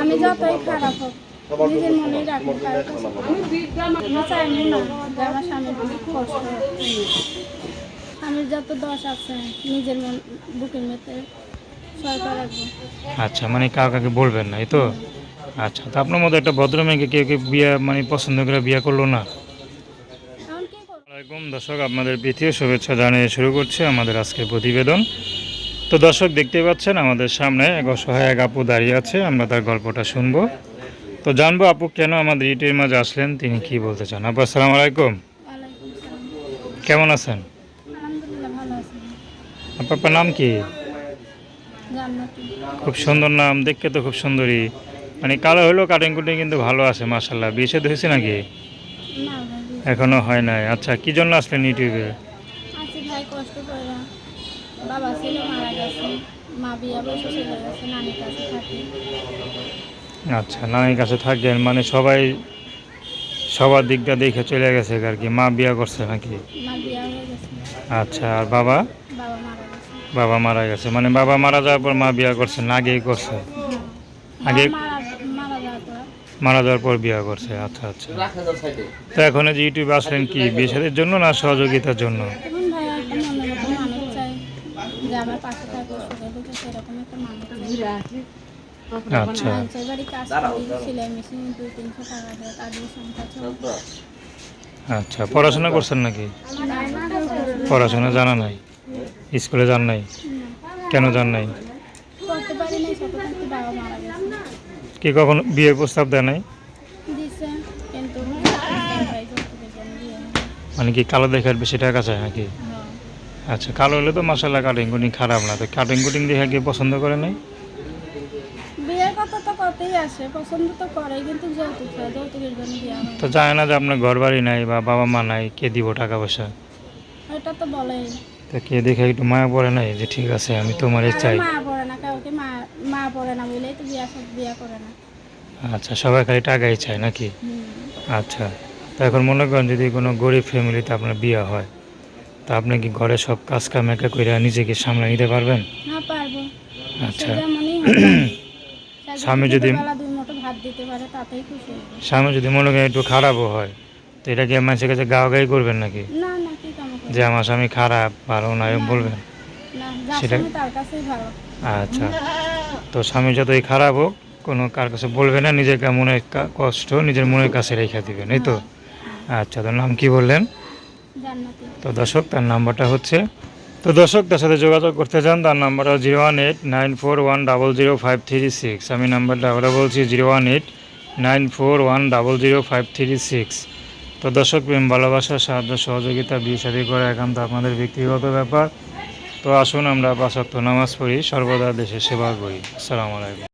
আমি যতই খারাপ হোক নিজের মনেই রাখব আমি চাইব না যে আমার স্বামীর কষ্ট হোক। যত দোষ আছে নিজের মন বুকের রাখব। আচ্ছা মানে কাউ কাকে বলবেন না এই তো? আচ্ছা তো আপনার মতো একটা ভদ্র মেয়েকে কেউ কেউ বিয়ে মানে পছন্দ করে বিয়ে করল না? আসসালামাইকুম দর্শক আপনাদের প্রীতীয় শুভেচ্ছা জানিয়ে শুরু করছে আমাদের আজকের প্রতিবেদন। তো দর্শক দেখতে পাচ্ছেন আমাদের সামনে এক অসহায় এক আপু দাঁড়িয়ে আছে আমরা তার গল্পটা শুনব। তো জানব আপু কেন আমাদের ইটের মাঝে আসলেন তিনি কি বলতে চান? আপু আসসালামু আলাইকুম। কেমন আছেন? আপনার নাম কি? খুব সুন্দর নাম দেখতে তো খুব সুন্দরী। মানে কালো হলেও কাটিং কুটিং কিন্তু ভালো আছে মাসাল্লাহ বিয়ে সাথে হয়েছে নাকি? এখনও হয় নাই। আচ্ছা কি জন্য আসলেন ইউটিউবে? বাবা ছিল মারা গেছে। মা বিয়া বসে চলে গেছে নানির কাছে থাকি। আচ্ছা নানির কাছে থাকেন মানে সবাই সবার দিকটা দেখে চলে গেছে আর কি। মা বিয়া করছে নাকি? হয়ে আচ্ছা আর বাবা? বাবা মারা গেছে। মানে বাবা মারা যাওয়ার পর মা বিয়া করছে না আগেই করছে? আগে মারা যাওয়ার পর। বিয়া করছে আচ্ছা আচ্ছা। তো এখন এই যে ইউটিউবে আসলেন কি বিয়ে জন্য না সহযোগিতার জন্য? যে আমার পাশে থাকবে সুখে দুঃখে সেরকম একটা মানুষ আচ্ছা। মানুষের বাড়ি কাজ করি সেলাই মেশিন দুই তিনশো টাকা দেয় তার দিয়ে সংসার চলে আচ্ছা পড়াশোনা করছেন নাকি? পড়াশোনা জানা নাই। স্কুলে যান নাই? কেন যান নাই? কি কখনো বিয়ের প্রস্তাব দেয় নাই। মানে কি কালো দেখার বেশি টাকা চায় নাকি। আচ্ছা কালো হলে তো মশালা কাটিং কুটিং খারাপ না। তো কাটিং কুটিং দেখে কি পছন্দ করে নাই? বিয়ের কথা তো করতেই আসে পছন্দ তো করে কিন্তু যৌতুক চায়, যৌতুকের জন্য বিয়ে হয় তো জানে না যে আপনার ঘর বাড়ি নাই বা বাবা মা নাই কে দিব টাকা পয়সা এটা তো বলেই। তো কে দেখে একটু মায়া পড়ে নাই যে ঠিক আছে আমি তোমারই চাই মা পড়ে না কাউকে মা মা পড়ে না বলেই তো বিয়া সব বিয়া করে না। আচ্ছা সবাই খালি টাকাই চায় নাকি? আচ্ছা তো এখন মনে করেন যদি কোনো গরিব ফ্যামিলিতে আপনার বিয়ে হয় তা আপনি কি ঘরে সব কাজ কাম একা করে নিজেকে সামলে নিতে পারবেন? না পারব। আচ্ছা। স্বামী যদি-। স্বামী যদি মনে করেন একটু খারাপও হয় তো এটা কি মানুষের কাছে গাও গাওয়াগাই করবেন নাকি? যে আমার স্বামী খারাপ ভালো না বলবেন? সেটা- আচ্ছা। তো স্বামী যতই খারাপ হোক কোনো কার কাছে বলবে না নিজের মনের কষ্ট নিজের মনের কাছে রেখে দিবেন এই তো? আচ্ছা তোর নাম কি বললেন? তো দর্শক, তার নাম্বারটা হচ্ছে তো দর্শক, তার সাথে যোগাযোগ করতে চান, তার নাম্বারটা zero one eight nine four one double zero five three six. আমি নাম্বারটা আবার বলছি, zero one eight nine four one double zero five three six. তো দর্শক, প্রেম, ভালোবাসা, সাহায্য, সহযোগিতা, বিয়ে শাদী করা একান্ত আপনাদের ব্যক্তিগত ব্যাপার। তো আসুন, আমরা পাঁচক্ত নামাজ পড়ি, সর্বদা দেশে সেবা করি। আসসালামু আলাইকুম।